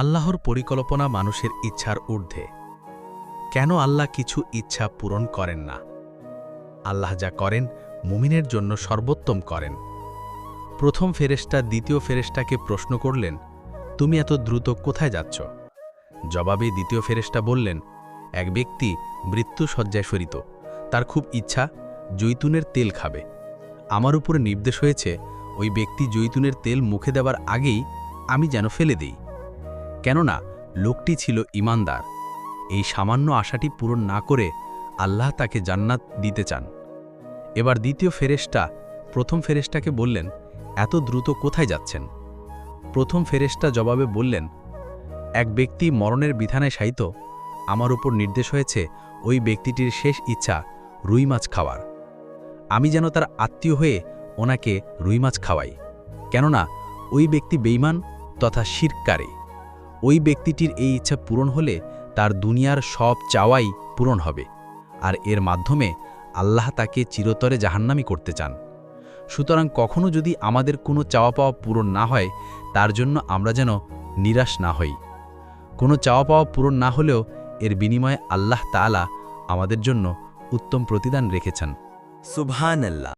আল্লাহর পরিকল্পনা মানুষের ইচ্ছার ঊর্ধ্বে। কেন আল্লাহ কিছু ইচ্ছা পূরণ করেন না? আল্লাহ যা করেন, মুমিনের জন্য সর্বোত্তম করেন। প্রথম ফেরেশতা দ্বিতীয় ফেরেশতাকে প্রশ্ন করলেন, তুমি এত দ্রুত কোথায় যাচ্ছ? জবাবে দ্বিতীয় ফেরেশতা বললেন, এক ব্যক্তি মৃত্যু শয্যায় সরিত তার খুব ইচ্ছা জৈতুনের তেল খাবে। আমার উপরে নির্দেশ হয়েছে, ওই ব্যক্তি জৈতুনের তেল মুখে দেওয়ার আগেই আমি যেন ফেলে দিই। কেননা লোকটি ছিল ইমানদার। এই সামান্য আশাটি পূরণ না করে আল্লাহ তাকে জান্নাত দিতে চান। এবার দ্বিতীয় ফেরেশতা প্রথম ফেরেশতাকে বললেন, এত দ্রুত কোথায় যাচ্ছেন? প্রথম ফেরেশতা জবাবে বললেন, এক ব্যক্তি মরণের বিধানে শায়িত। আমার উপর নির্দেশ হয়েছে, ওই ব্যক্তিটির শেষ ইচ্ছা রুই মাছ খাওয়ার। আমি যেন তার আত্মীয় হয়ে ওনাকে রুই মাছ খাওয়াই। কেননা ওই ব্যক্তি বেইমান তথা শিরকারে। ওই ব্যক্তিটির এই ইচ্ছা পূরণ হলে তার দুনিয়ার সব চাওয়াই পূরণ হবে, আর এর মাধ্যমে আল্লাহ তাকে চিরতরে জাহান্নামি করতে চান। সুতরাং কখনো যদি আমাদের কোনো চাওয়া পাওয়া পূরণ না হয়, তার জন্য আমরা যেন নিরাশ না হই। কোনো চাওয়া পাওয়া পূরণ না হলেও এর বিনিময়ে আল্লাহ তাআলা আমাদের জন্য উত্তম প্রতিদান রেখেছেন। সুবহানাল্লাহ।